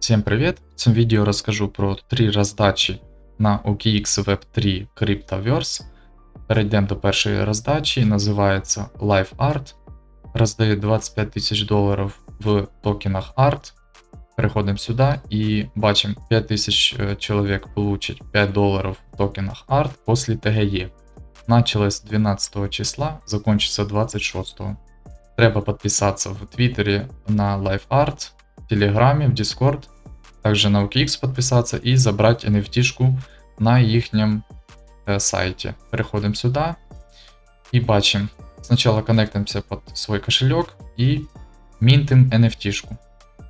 Всем привет! В цьому відео розкажу про три роздачі на OKX Web 3 Cryptoverse. Перейдемо до першої роздачі, називається Live Art. Роздає 25 тисяч доларів в токенах ART. Переходимо сюди і бачимо 5 тисяч е, чоловік получить 5 доларів в токенах ART після TGE. Началось 12 числа, закончится 26. Треба підписатися в Твиттері на LiveArt, Телеграме, в Discord, также на OKX подписаться и забрать NFT-шку на їхньому е, сайті. Переходимо сюди і бачимо. Спочатку коннектимося під свій кошелек і мінтим NFT-шку.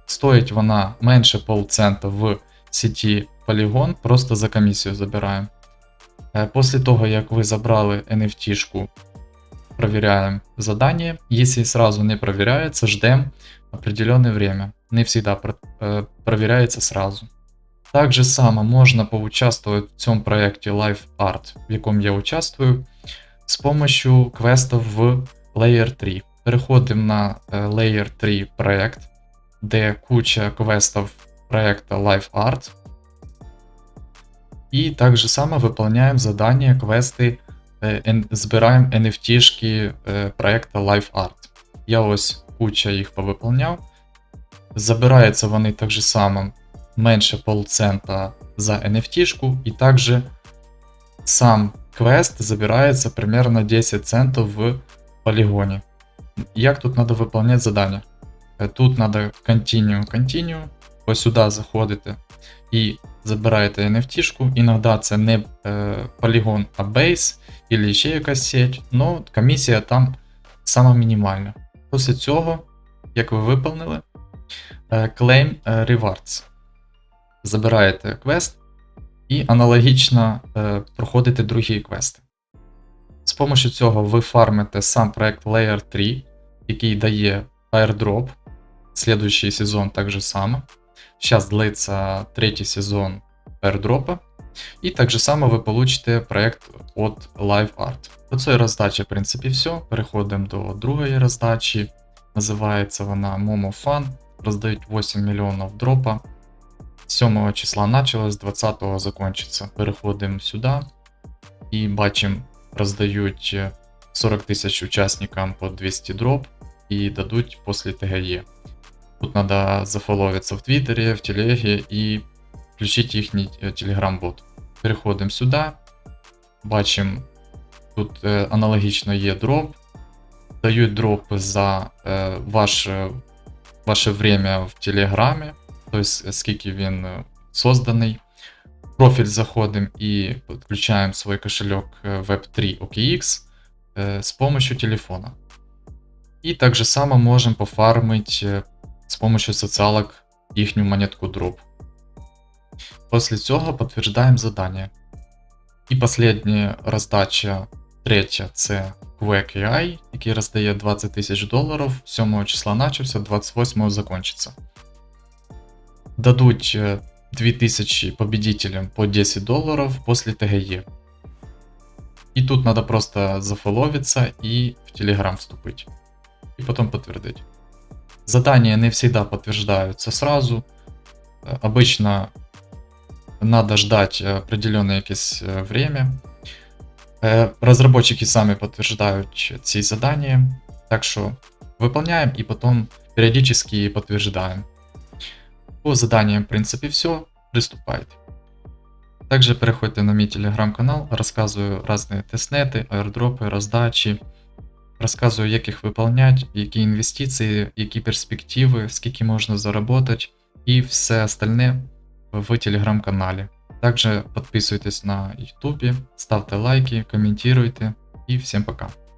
Стоїть вона менше полцента в сеті Polygon, просто за комісію забираємо. Е, Після того, як ви забрали NFT-шку, проверяем задание. Если сразу не проверяется, ждем определенное время. Не всегда про- э, проверяется сразу. Так же само можно поучаствовать в цьому проекте Live Art, в якому я участвую, з помощью квестов в Layer 3. Переходимо на е, Layer 3 проект, де куча квестов проекта Live Art. И также само выполняем задания, квесты е, ен- збираємо NFT-шки е, проекта Live Art. Я ось куча їх повиповняв. Забираються вони так же само менше полцента за NFT-шку, і також сам квест забирається примерно 10 центів в полігоні. Як тут треба виконувати задання? Е, Тут треба Continue, Continue, ось сюди заходите і забираєте NFT-шку. Іноді це не е, полігон, а бейс, або ще якась сеть, но комісія там сама мінімальна. Після цього, як ви виповнили, е, Claim е, Rewards. Забираєте квест і аналогічно е, проходите другі квести. З помощью цього ви фармите сам проект Layer 3, який дає airdrop. Следующий сезон так же само. Сейчас длится третий сезон airdropа. І так же само ви получите проект от Live Art. До цієї роздачі, в принципі, все. Переходимо до другої роздачі. Називається вона Momo Fun. Роздають 8 мільйонів дропа. 7 числа началось, 20 закончиться. Переходимо сюди і бачимо, роздають е, 40 тисяч учасникам по 200 дроп і дадуть після ТГЕ. Тут треба зафоловитися в Твіттері, в Телегі і включити їхній е, телеграм-бот. Переходимо сюди. Бачимо, тут е, аналогічно є дроп. Дають дроп за е, ваше, ваше время в Телеграмі, тобто скільки він е, созданий. В профіль заходимо і підключаємо свій кошелек е, Web3 OKX е, з помощью телефона. І так же само можемо пофармити е, з помощью соціалок їхню монетку дроп. Після цього підтверджуємо задання. І остання роздача, третя, це Quack AI, який роздає 20 тисяч доларів. 7 числа начався, 28 закончиться. Дадуть е, 2000 победителям по 10 долларов после ТГЕ. И тут надо просто зафоловиться и в Телеграм вступить. И потом подтвердить. Задания не всегда подтверждаются сразу. Э, Обычно надо ждать э, определенное якесь э, время. Э, Разработчики сами подтверждают ці задания. Так что выполняем и потом периодически подтверждаем. По заданням, в принципі, все. Приступайте. Также переходьте на мій телеграм-канал, розказую різні тестнети, аирдропи, роздачі. Розказую, як їх виповнять, які інвестиції, які перспективи, скільки можна заробити, і все остальне в телеграм-каналі. Также подписывайтесь на YouTube, ставте лайки, комментируйте і всем пока.